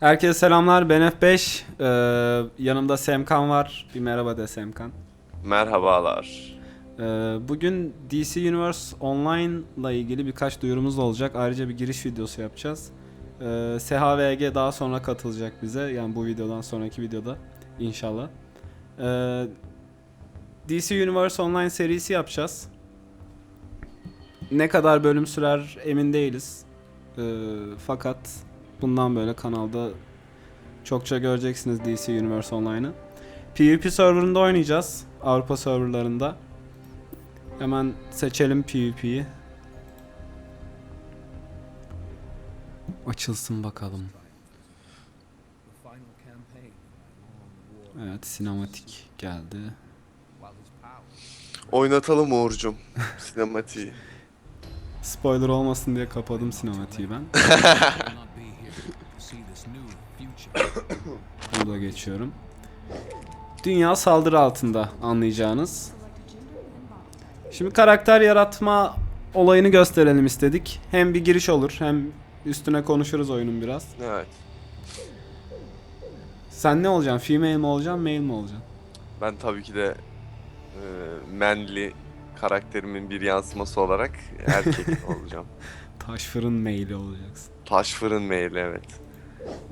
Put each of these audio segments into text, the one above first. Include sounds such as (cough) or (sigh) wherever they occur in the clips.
Herkese selamlar. Ben F5. Ee, yanımda Semkan var. Bir merhaba de Semkan. Merhabalar. Ee, bugün DC Universe Online ile ilgili birkaç duyurumuz olacak. Ayrıca bir giriş videosu yapacağız. Ee, SHVG daha sonra katılacak bize. Yani bu videodan sonraki videoda inşallah. Ee, DC Universe Online serisi yapacağız. Ne kadar bölüm sürer emin değiliz. Ee, fakat bundan böyle kanalda çokça göreceksiniz DC Universe Online'ı. PvP serverında oynayacağız. Avrupa serverlarında. Hemen seçelim PvP'yi. Açılsın bakalım. Evet, sinematik geldi. Oynatalım Uğur'cum sinematiği. Spoiler olmasın diye kapadım sinematiği ben. (laughs) Bunu da geçiyorum. Dünya saldırı altında anlayacağınız. Şimdi karakter yaratma olayını gösterelim istedik. Hem bir giriş olur hem üstüne konuşuruz oyunun biraz. Evet. Sen ne olacaksın? Female mi olacaksın, male mi olacaksın? Ben tabii ki de e, manly karakterimin bir yansıması olarak erkek (laughs) olacağım. Taş fırın male olacaksın. Taş fırın mail evet.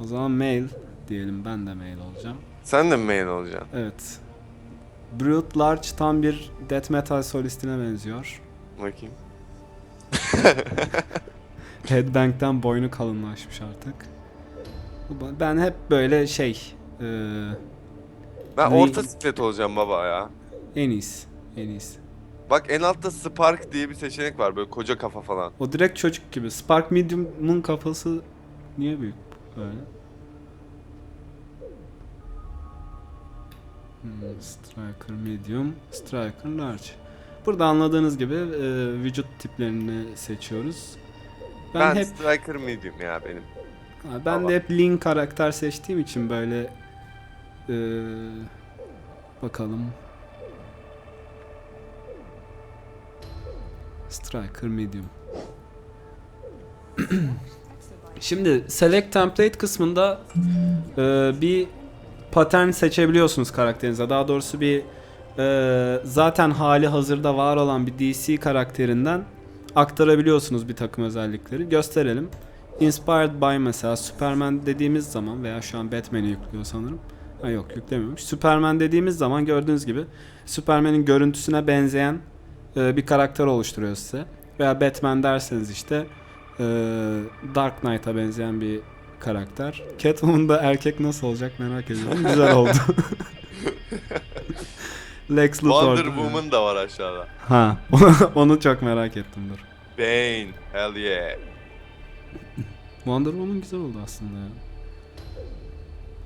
O zaman male diyelim ben de male olacağım. Sen de mi mail olacaksın? Evet. Brute Large tam bir death metal solistine benziyor. Bakayım. (laughs) Headbang'den boynu kalınlaşmış artık. Ben hep böyle şey e, Ben Ne- orta siklet olacağım baba ya. en iyisi. En iyisi. Bak en altta Spark diye bir seçenek var böyle koca kafa falan. O direkt çocuk gibi. Spark Medium'un kafası niye büyük böyle? Hmm, Striker Medium, Striker Large. Burada anladığınız gibi e, vücut tiplerini seçiyoruz. Ben, Ben, hep striker medium ya benim. ben Tamam. de hep Link karakter seçtiğim için böyle e, bakalım. Striker Medium. (clears throat) Şimdi Select Template kısmında e, bir pattern seçebiliyorsunuz karakterinize. Daha doğrusu bir e, zaten hali hazırda var olan bir DC karakterinden aktarabiliyorsunuz bir takım özellikleri. Gösterelim. Inspired by mesela Superman dediğimiz zaman veya şu an Batman'i yüklüyor sanırım. Ha yok yüklemiyormuş. Superman dediğimiz zaman gördüğünüz gibi Superman'in görüntüsüne benzeyen e, bir karakter oluşturuyor size. Veya Batman derseniz işte e, Dark Knight'a benzeyen bir karakter. Catwoman'da erkek nasıl olacak merak ediyorum. Güzel oldu. (laughs) Lex Luthor. Wonder Woman da var aşağıda. Ha, onu çok merak ettim dur. Bane. Hell yeah. Wonder Woman güzel oldu aslında ya.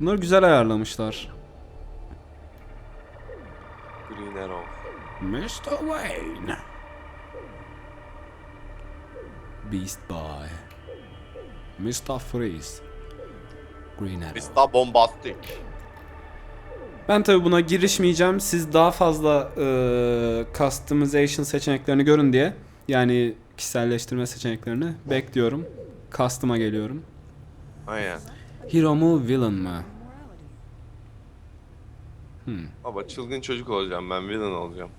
Bunları güzel ayarlamışlar. Green Arrow. Mr. Wayne. Beast Boy. Mr. Freeze. Green Arrow. Mr. Bombastic. Ben tabi buna girişmeyeceğim. Siz daha fazla e, customization seçeneklerini görün diye. Yani kişiselleştirme seçeneklerini bekliyorum. Custom'a geliyorum. Aynen. Hero mu villain mı? Hmm. Baba çılgın çocuk olacağım ben villain olacağım.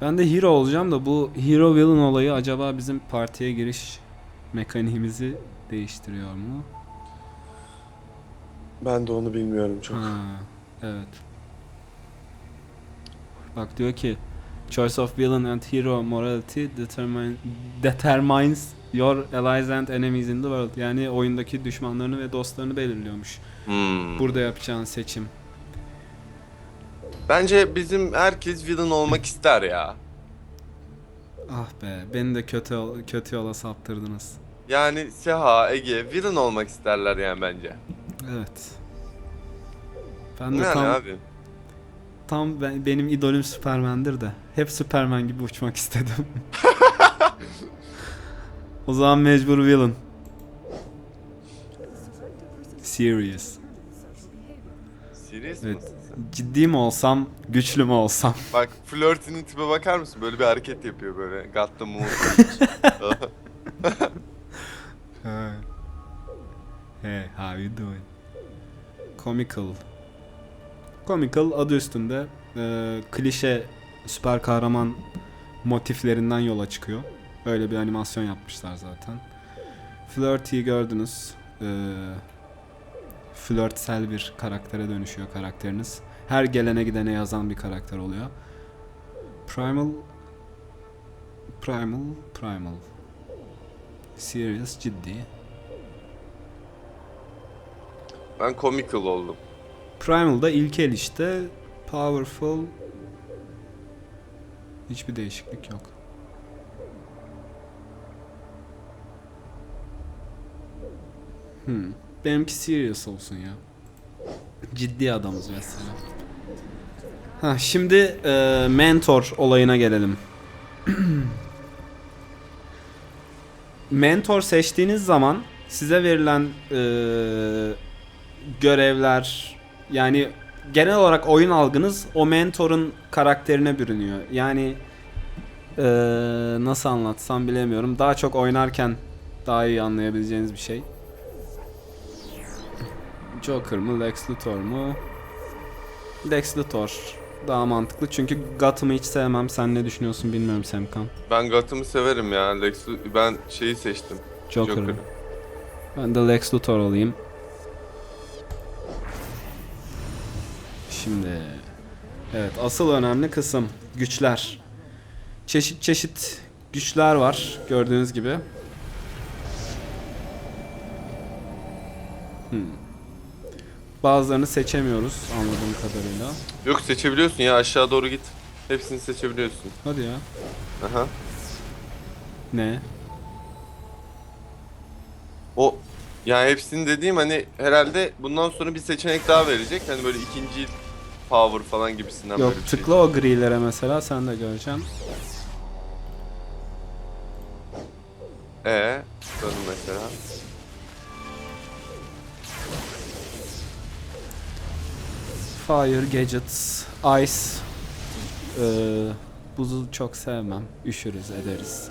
Ben de hero olacağım da bu hero villain olayı acaba bizim partiye giriş mekaniğimizi değiştiriyor mu? Ben de onu bilmiyorum çok. Ha, evet. Bak diyor ki Choice of villain and hero morality determine, determines your allies and enemies in the world. Yani oyundaki düşmanlarını ve dostlarını belirliyormuş. Hmm. Burada yapacağın seçim. Bence bizim herkes villain olmak ister ya. Ah be, beni de kötü kötü yola saptırdınız. Yani Seha, Ege villain olmak isterler yani bence. Evet. Ben de Yani tam abi. Tam ben, benim idolüm Superman'dir de. Hep Superman gibi uçmak (laughs) istedim. o zaman mecbur villain. Serious. Serious Evet. Ciddi mi olsam, güçlü mü olsam? (laughs) Bak flörtünün tipe bakar mısın? Böyle bir hareket yapıyor böyle. Got the move. (laughs) Hey, how you doing? Comical. Comical adı üstünde e, klişe süper kahraman motiflerinden yola çıkıyor. Öyle bir animasyon yapmışlar zaten. Flirty gördünüz. E, flörtsel bir karaktere dönüşüyor karakteriniz. Her gelene gidene yazan bir karakter oluyor. Primal Primal Primal Serious ciddi. Ben comical oldum. Primal'da ilkel işte. Powerful. Hiçbir değişiklik yok. Hmm. Benimki serious olsun ya. Ciddi adamız mesela. Ha, şimdi e, mentor olayına gelelim. (clears throat) mentor seçtiğiniz zaman size verilen e, görevler yani genel olarak oyun algınız o mentorun karakterine bürünüyor. Yani eee, nasıl anlatsam bilemiyorum. Daha çok oynarken daha iyi anlayabileceğiniz bir şey. Joker mı, Lex Luthor mu? Lex Luthor daha mantıklı çünkü Gotham'ı hiç sevmem. Sen ne düşünüyorsun bilmiyorum Semkan. Ben Gotham'ı severim ya. Lex ben şeyi seçtim. Joker'ı. Joker'ı. Ben de Lex Luthor olayım. Şimdi evet asıl önemli kısım güçler. Çeşit çeşit güçler var gördüğünüz gibi. Hmm. Bazılarını seçemiyoruz anladığım kadarıyla. Yok seçebiliyorsun ya aşağı doğru git. Hepsini seçebiliyorsun. Hadi ya. Aha. Ne? O yani hepsini dediğim hani herhalde bundan sonra bir seçenek daha verecek. Hani böyle ikinci power falan gibisinden Yok böyle bir şey. tıkla o grilere mesela sen de göreceksin. Ee, tıkladım mesela. Fire, gadgets, ice. Ee, buzu çok sevmem. Üşürüz ederiz.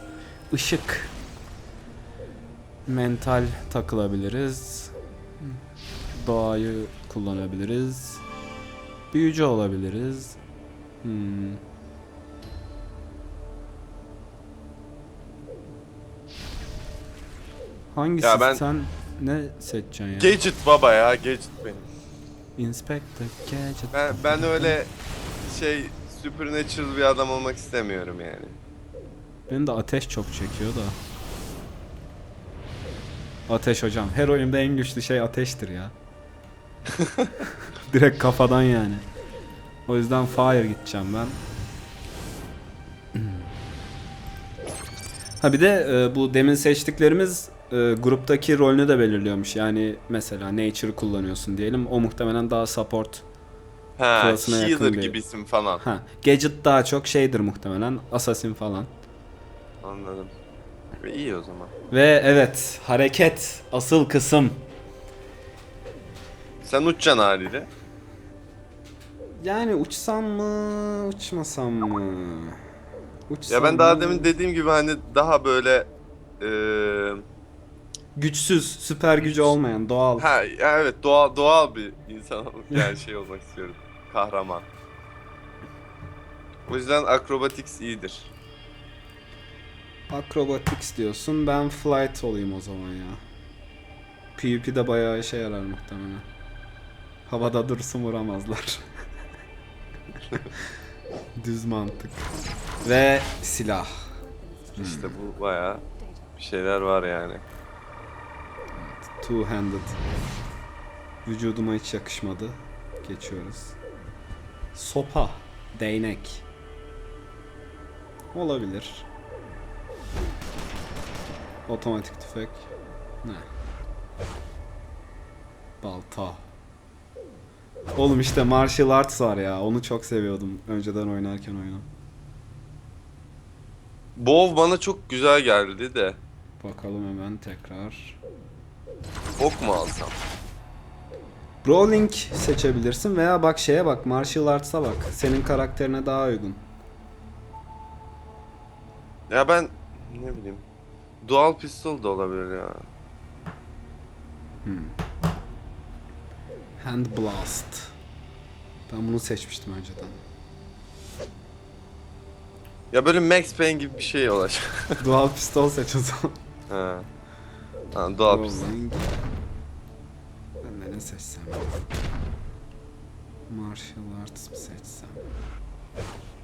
Işık. Mental takılabiliriz. Doğayı kullanabiliriz. Büyücü olabiliriz. Hmm. Hangisi Ya ben- sen ne seçeceksin ya? Gadget baba ya gadget benim. Inspector Gadget. Ben, ben öyle şey supernatural bir adam olmak istemiyorum yani. Benim de ateş çok çekiyor da. Ateş hocam. Her oyunda en güçlü şey ateştir ya. (laughs) (laughs) Direkt kafadan yani. O yüzden fire gideceğim ben. Ha bir de e, bu demin seçtiklerimiz e, gruptaki rolünü de belirliyormuş. Yani mesela nature kullanıyorsun diyelim. O muhtemelen daha support. Ha, Klasına yakın healer bir- gibisin falan. Ha, gadget daha çok şeydir muhtemelen. Assassin falan. Anladım. İyi o zaman. Ve evet hareket asıl kısım. Sen uçacaksın haliyle. Yani uçsam mı uçmasam mı? Uçsam Ya ben daha mı? demin dediğim gibi hani daha böyle eee güçsüz, süper gücü olmayan doğal. ha evet doğal doğal bir insan (laughs) yani şey olmak istiyorum. Kahraman. O yüzden acrobatics iyidir. Acrobatics diyorsun. Ben flight olayım o zaman ya. PvP'de bayağı işe yarar muhtemelen. Havada dursun vuramazlar. (laughs) (laughs) Düz mantık. Ve silah. İşte bu bayağı bir şeyler var yani. Two handed. Vücuduma hiç yakışmadı. Geçiyoruz. Sopa. Değnek. Olabilir. Otomatik tüfek. Ne? Balta. Oğlum işte martial arts var ya. Onu çok seviyordum önceden oynarken oyunu. Bow bana çok güzel geldi de. Bakalım hemen tekrar. Ok mu alsam? Brawling seçebilirsin veya bak şeye bak martial arts'a bak. Senin karakterine daha uygun. Ya ben ne bileyim. Dual pistol da olabilir ya. Hand Blast. Ben bunu seçmiştim önceden. Ya böyle Max Payne gibi bir şey olacak. (laughs) Dual pistol seç o zaman. ha. Ha, Dual Pistol. Rolling. Ben de ne seçsem? Martial Arts mı seçsem?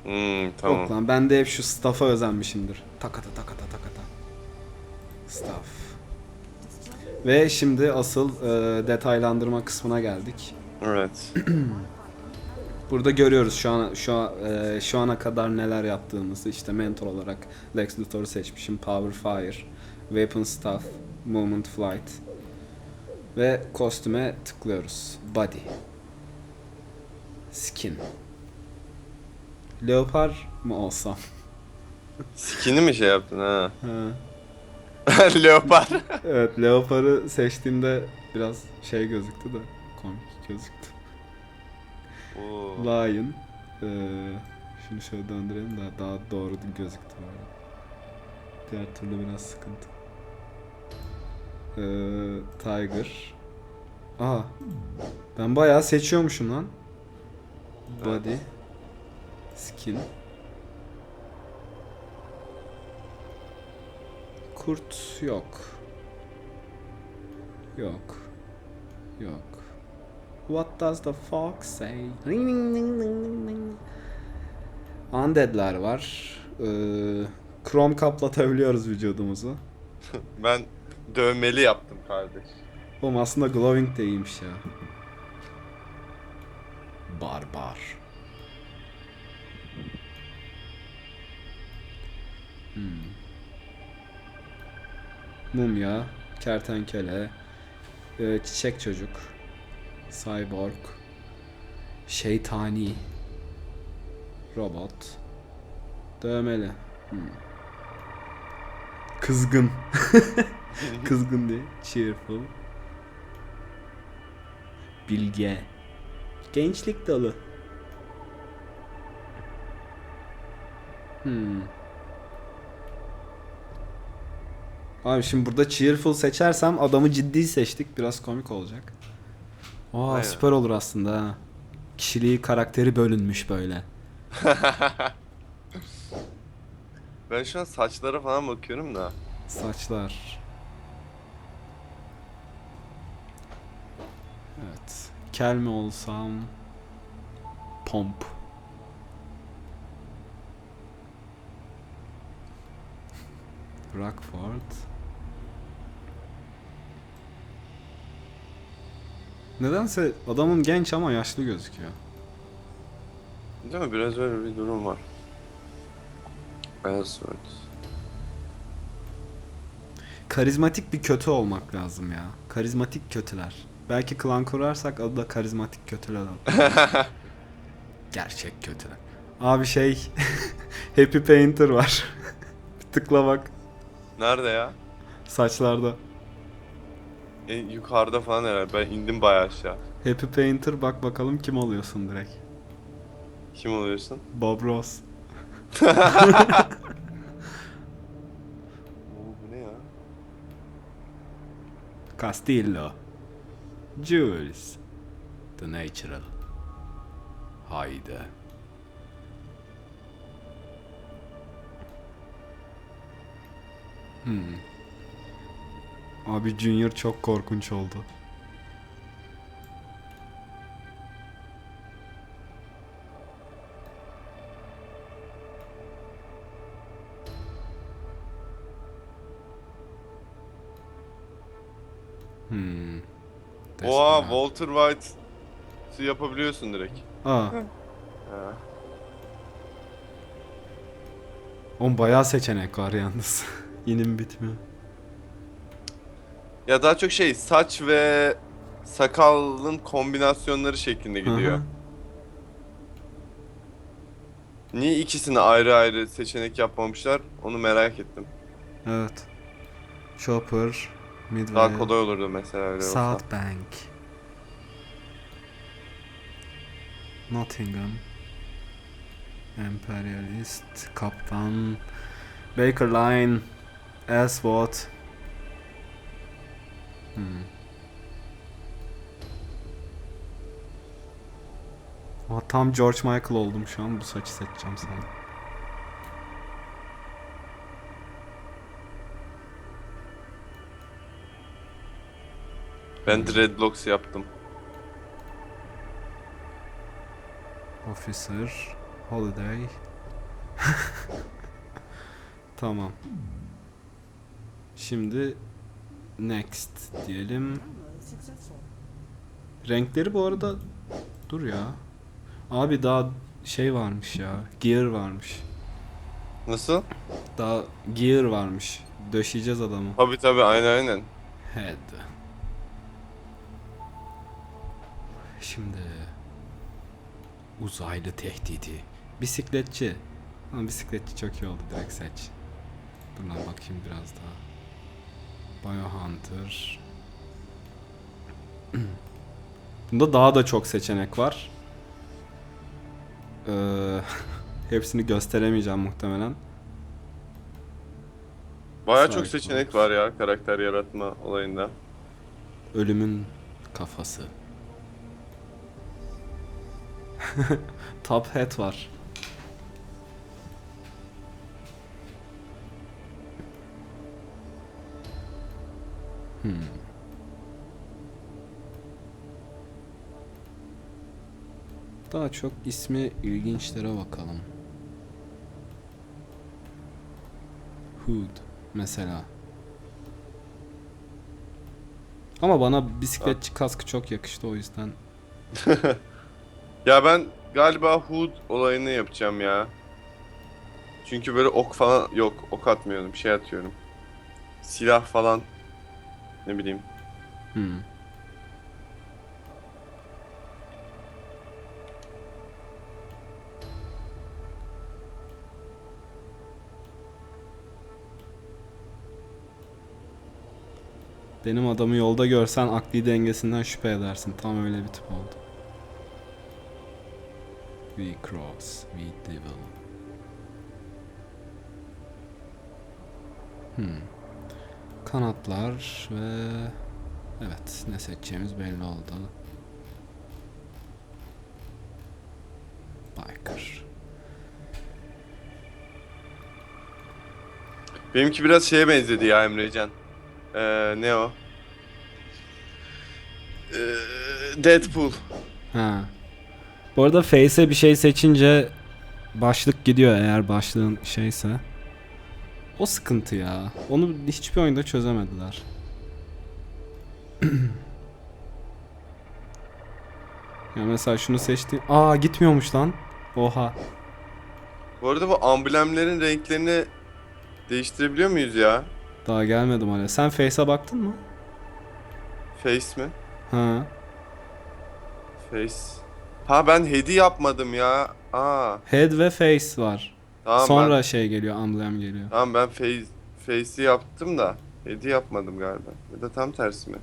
Hmm, tamam. Yok lan ben de hep şu staff'a özenmişimdir. Takata takata takata. Staff. Ve şimdi asıl e, detaylandırma kısmına geldik. Evet. (clears throat) Burada görüyoruz şu an şu an, e, şu ana kadar neler yaptığımızı. İşte mentor olarak Lex Luthor'u seçmişim. Power Fire, Weapon Staff, Movement Flight ve kostüme tıklıyoruz. Body. Skin. Leopar mı olsam? Skin'i mi şey yaptın ha? Ha. (laughs) Leopar. Evet, Leopar'ı seçtiğimde biraz şey gözüktü de komik gözüktü. Oo. Lion. Ee, şunu şöyle döndürelim daha daha doğru gözüktü böyle. Diğer türlü biraz sıkıntı. Ee, Tiger. Aa. Ben bayağı seçiyormuşum lan. Body. Skin. Kurt yok. Yok. Yok. What does the fox say? Undead'ler var. Ee, krom kaplatabiliyoruz vücudumuzu. (laughs) Ben dövmeli yaptım kardeş. Oğlum aslında glowing de iyiymiş ya. Barbar. Hmm. Mumya, kertenkele, e, çiçek çocuk, cyborg, şeytani, robot, dövmeli. Hmm. Kızgın. (laughs) Kızgın diye. Cheerful. Bilge. Gençlik dolu. Hmm. Abi şimdi burada cheerful seçersem adamı ciddi seçtik. Biraz komik olacak. Aa Aynen. süper olur aslında ha. Kişiliği karakteri bölünmüş böyle. (laughs) Ben şu an saçlara falan bakıyorum da. Saçlar. Evet. Kel mi olsam? Pomp. Rockford. Nedense adamın genç ama yaşlı gözüküyor. Değil mi? Biraz öyle bir durum var. Ellsworth. Karizmatik bir kötü olmak lazım ya. Karizmatik kötüler. Belki klan kurarsak adı da karizmatik kötüler olur. (laughs) Gerçek kötüler. Abi şey (laughs) Happy Painter var. (laughs) tıkla bak Nerede ya? saçlarda. En yukarıda falan herhalde. Ben indim bayağı aşağı. Happy Painter bak bakalım kim oluyorsun direkt. Kim oluyorsun? Bob Ross. (laughs) Oo, bu ne ya? Castillo. Jules. The Natural. Haydi. Hmm. Abi Junior çok korkunç oldu. Hmm. Oha. Walter White yapabiliyorsun direkt. Aa. Ha. Oğlum bayağı seçenek var yalnız. (laughs) İnim bitmiyor. Ya daha çok şey saç ve sakalın kombinasyonları şeklinde gidiyor. Hı hı. Niye ikisini ayrı ayrı seçenek yapmamışlar onu merak ettim. Evet. Chopper, Midway, Daha kolay olurdu mesela öyle olsa. South Bank, Nottingham, Imperialist, Kaptan, Baker Line, Ellsworth. Hmm. Ama tam George Michael oldum şu an bu saçı seçeceğim sana. Ben dreadlocks yaptım. Officer, holiday. (laughs) tamam. Şimdi next diyelim. Renkleri bu arada dur ya. Abi daha şey varmış ya. Gear varmış. Nasıl? Daha gear varmış. Döşeyeceğiz adamı. Tabi tabi aynen aynen. Head. Şimdi uzaylı tehdidi. Bisikletçi. Ama bisikletçi çok iyi oldu direkt seç. Dur lan bakayım biraz daha. Biohunter. (clears throat) Bunda daha da çok seçenek var. Ee, (laughs) hepsini gösteremeyeceğim muhtemelen. Baya çok seçenek var ya karakter yaratma olayında. Ölümün kafası. (laughs) Top hat var. Hmm. Daha çok ismi ilginçlere bakalım. Hood mesela. Ama bana bisikletçi kaskı çok yakıştı o yüzden. (laughs) Ya ben galiba Hood olayını yapacağım ya. Çünkü böyle ok falan yok ok atmıyorum şey atıyorum. Silah falan ne bileyim. Hmm. Benim adamı yolda görsen akli dengesinden şüphe edersin. Tam öyle bir tip oldu. We cross, we devil. Hmm. Kanatlar ve evet ne seçeceğimiz belli oldu. Biker. Benimki biraz şeye benzedi ya Emrecan. Ee, ne o? Ee, Deadpool. Ha. Bu arada Face'e bir şey seçince başlık gidiyor eğer başlığın şeyse. O sıkıntı ya. Onu hiçbir oyunda çözemediler. (clears throat) ya mesela şunu seçti. Aa gitmiyormuş lan. Oha. Bu arada bu amblemlerin renklerini değiştirebiliyor muyuz ya? Daha gelmedim hala. Sen Face'e baktın mı? Face mi? Ha. Face. Ha ben hedi yapmadım ya. Aa Head ve Face var. Tamam Sonra ben, şey geliyor, amblem geliyor. tamam ben face face'i yaptım da hedi yapmadım galiba. Ya da tam tersi mi?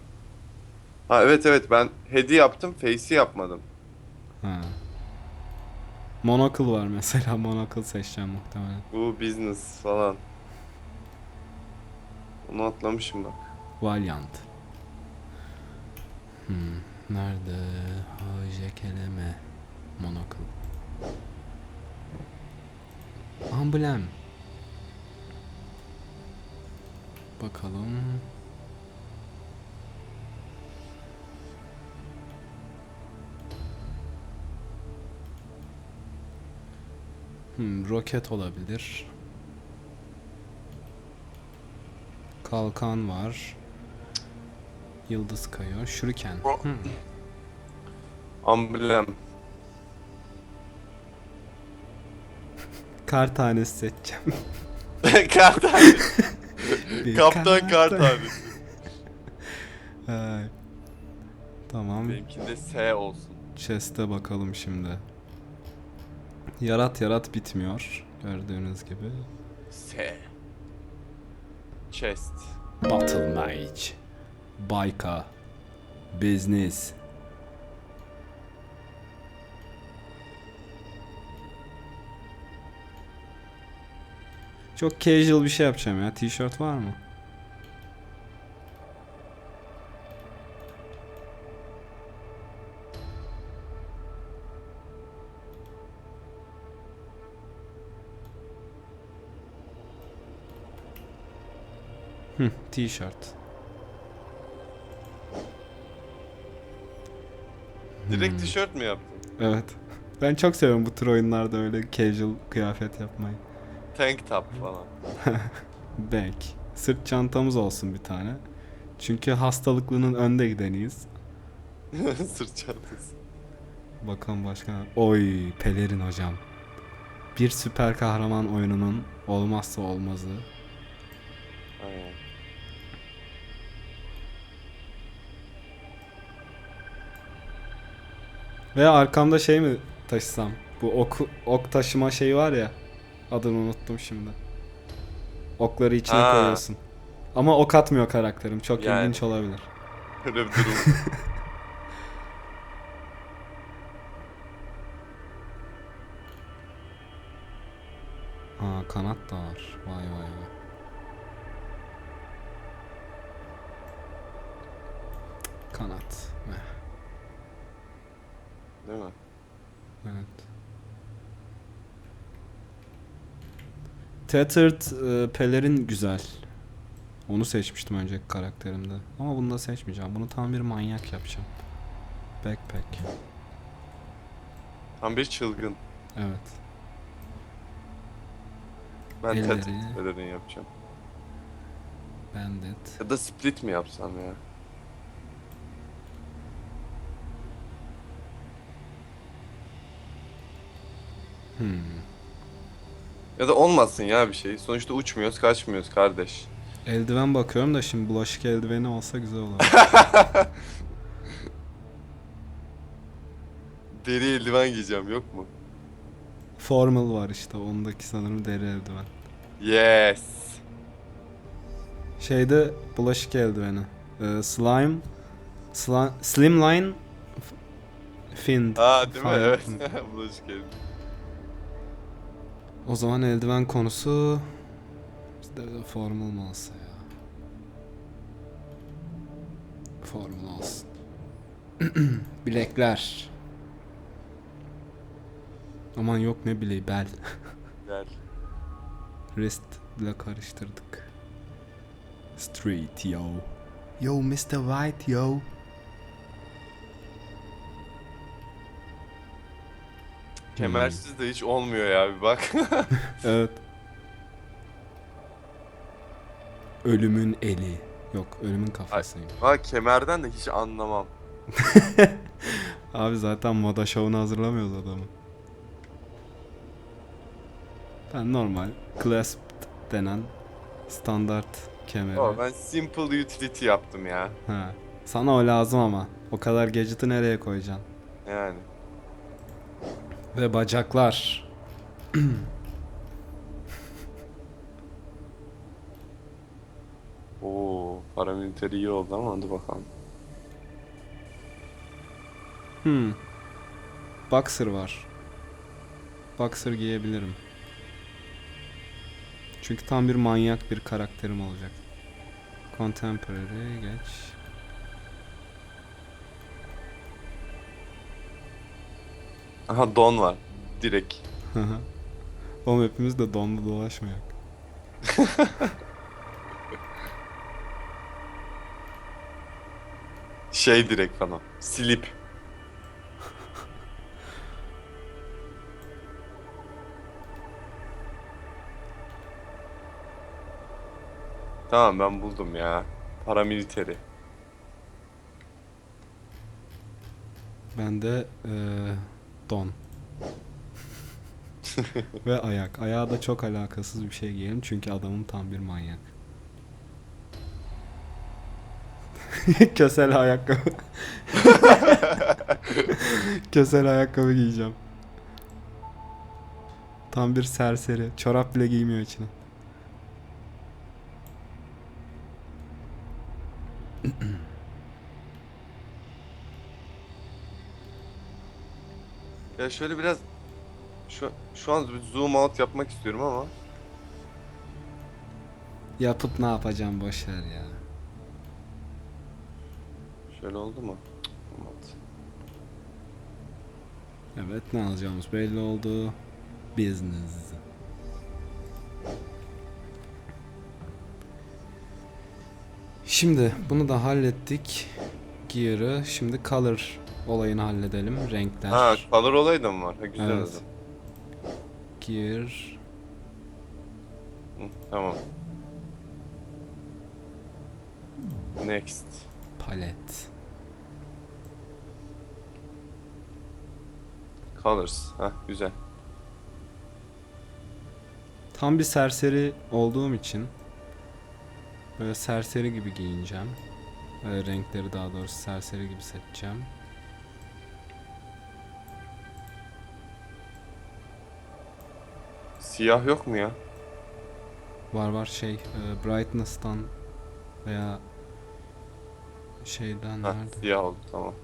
Ha evet evet ben hedi yaptım face'i yapmadım. Ha. Monocle var mesela. (laughs) Monocle seçeceğim muhtemelen. Bu business falan. Onu atlamışım bak. Valiant. Hmm, nerede? Hajekeleme. Monocle. Amblem. Bakalım. Hmm, roket olabilir. Kalkan var. Yıldız kayıyor. Şuriken. Hmm. Amblem. Kar tanesi seçeceğim. (laughs) kar tanesi. (laughs) Bir Kaptan kar tan- tanesi. (laughs) Ay. Tamam. Benimkinde S olsun. Chest'e bakalım şimdi. Yarat yarat bitmiyor. Gördüğünüz gibi. S. Chest. Battle Mage. Bayka. Business. Çok casual bir şey yapacağım ya. T-shirt var mı? Hı, t-shirt. Direkt hmm. tişört mü yaptın? Evet. Ben çok seviyorum bu tür oyunlarda öyle casual kıyafet yapmayı. Tank top falan. (laughs) Bag. Sırt çantamız olsun bir tane. Çünkü hastalıklının önde gideniyiz. (laughs) Sırt çantası. Bakalım başka. Oy pelerin hocam. Bir süper kahraman oyununun olmazsa olmazı. Aynen. Ve arkamda şey mi taşısam? Bu ok, ok taşıma şeyi var ya. Adını unuttum şimdi. Okları içine Ha. koyuyorsun. Ama ok atmıyor karakterim. Çok Yani. ilginç olabilir. (laughs) Öyle bir durum. (laughs) Aa kanat da var. Vay vay vay. Kanat. Meh, Değil mi? Evet. Tethered e, pelerin güzel. Onu seçmiştim önceki karakterimde. Ama bunu da seçmeyeceğim. Bunu tam bir manyak yapacağım. Backpack. Tam bir çılgın. Evet. Ben Elleri. tet pelerin yapacağım. Bandit. Ya da split mi yapsam ya? Hmm. Ya da olmasın ya bir şey. Sonuçta uçmuyoruz, kaçmıyoruz kardeş. Eldiven bakıyorum da şimdi bulaşık eldiveni olsa güzel olur. (laughs) Deri eldiven giyeceğim yok mu? Formal var işte. Ondaki sanırım deri eldiven. Yes. Şeyde bulaşık eldiveni. Ee, slime, sli, Slimline Fin. Aa değil mi? Evet. (laughs) Bulaşık eldiven. O zaman eldiven konusu bizde de formal mı olsa ya? Formal olsun. (clears throat) Bilekler. Aman yok ne bileği bel. (laughs) Gel. Wrist ile karıştırdık. Street yo. Yo Mr. White yo. Kemersiz de hiç olmuyor ya bir bak. (laughs) Evet. Ölümün eli. Yok ölümün kafasıyım. Bak kemerden de hiç anlamam. (laughs) Abi zaten moda şovunu hazırlamıyoruz adamı. Ben normal clasp denen standart kemeri. Ama ben simple utility yaptım ya. Ha. Sana o lazım ama. O kadar gadget'ı nereye koyacaksın? Yani. Ve bacaklar. Oo, paramilitary iyi oldu ama hadi bakalım. Hmm. Boxer var. Boxer giyebilirim. Çünkü tam bir manyak bir karakterim olacak. Contemporary geç. Aha don var. Direkt. Oğlum hepimiz de donlu dolaşmayak. (laughs) Şey direkt falan. Slip. Tamam ben buldum ya. Paramilitary. Ben de eee, don. (laughs) Ve ayak. Ayağa da çok alakasız bir şey giyelim çünkü adamım tam bir manyak. (laughs) Kösel ayakkabı. (laughs) Kösel ayakkabı giyeceğim. Tam bir serseri. Çorap bile giymiyor içine. Ya şöyle biraz şu şu an bir zoom out yapmak istiyorum ama Yapıp ne yapacağım boş ver ya. şöyle oldu mu? Evet ne alacağımız belli oldu. Business. Şimdi bunu da hallettik. Gear'ı. Şimdi color olayını halledelim. Renkler. Ha color olayı da mı var? Ha, güzel Evet. zaman. Gear. Hı, tamam. Next. Palet. Colors. Ha güzel. Tam bir serseri olduğum için böyle serseri gibi giyineceğim. Böyle renkleri daha doğrusu serseri gibi seçeceğim. Siyah yok mu ya? Var var şey e, brightness'tan veya şeyden Ha nerede? siyah oldu tamam.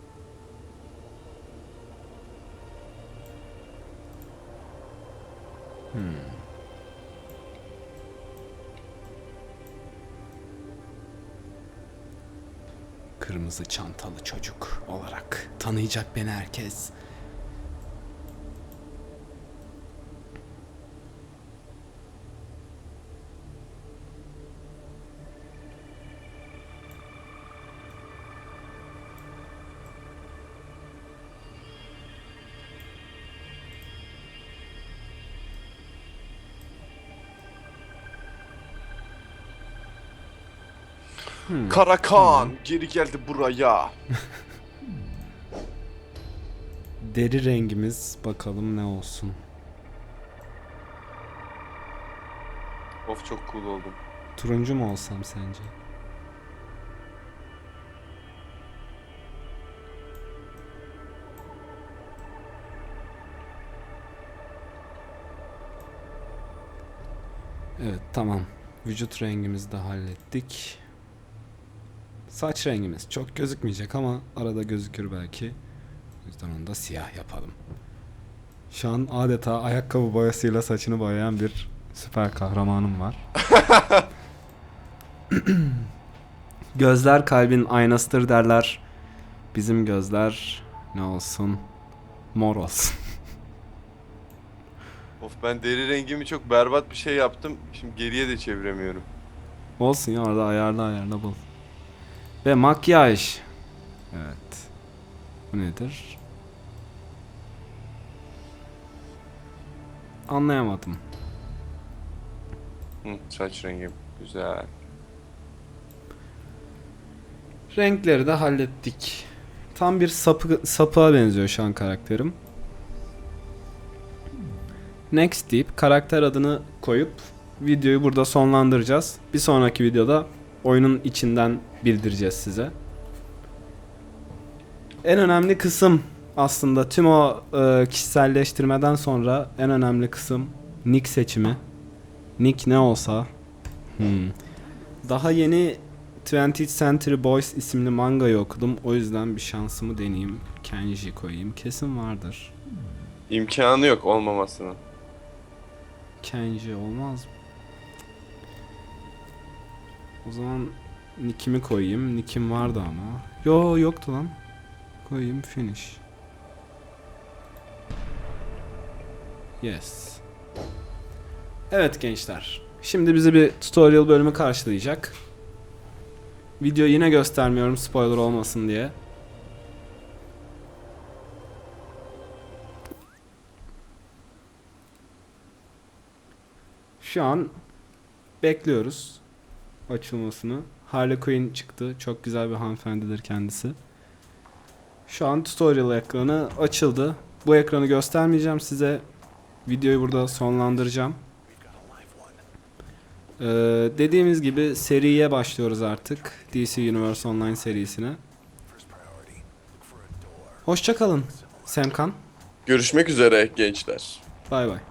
Hmm. Kırmızı çantalı çocuk olarak tanıyacak beni herkes. Hmm. Karakan geri geldi buraya. (laughs) Deri rengimiz bakalım ne olsun. Of çok cool oldum. Turuncu mu olsam sence? Evet tamam. Vücut rengimizi de hallettik. Saç rengimiz çok gözükmeyecek ama arada gözükür belki. O yüzden onu da siyah yapalım. Şu an adeta ayakkabı boyasıyla saçını boyayan bir süper kahramanım var. (laughs) Gözler kalbin aynasıdır derler. Bizim gözler ne olsun? Mor olsun. (laughs) Of ben deri rengimi çok berbat bir şey yaptım. Şimdi geriye de çeviremiyorum. olsun ya orada ayarla ayarla bul. Ve makyaj. Evet. Bu nedir? Anlayamadım. Hı, saç rengim güzel. Renkleri de hallettik. Tam bir sapı, sapığa benziyor şu an karakterim. Next deyip karakter adını koyup videoyu burada sonlandıracağız. Bir sonraki videoda oyunun içinden bildireceğiz size. En önemli kısım aslında tüm o e, kişiselleştirmeden sonra en önemli kısım nick seçimi. Nick ne olsa. Hmm. Daha yeni 20th Century Boys isimli mangayı okudum. O yüzden bir şansımı deneyeyim. Kenji koyayım. Kesin vardır. İmkanı yok olmamasının. Kenji olmaz mı? O zaman nickimi koyayım. Nickim vardı ama. Yo yoktu lan. Koyayım finish. Yes. Evet gençler. Şimdi bizi bir tutorial bölümü karşılayacak. Video yine göstermiyorum spoiler olmasın diye. Şu an bekliyoruz açılmasını. Harley Quinn çıktı. Çok güzel bir hanımefendidir kendisi. Şu an tutorial ekranı açıldı. Bu ekranı göstermeyeceğim size. Videoyu burada sonlandıracağım. Ee, dediğimiz gibi seriye başlıyoruz artık. DC Universe Online serisine. Hoşçakalın Semkan. Görüşmek üzere gençler. Bay bay.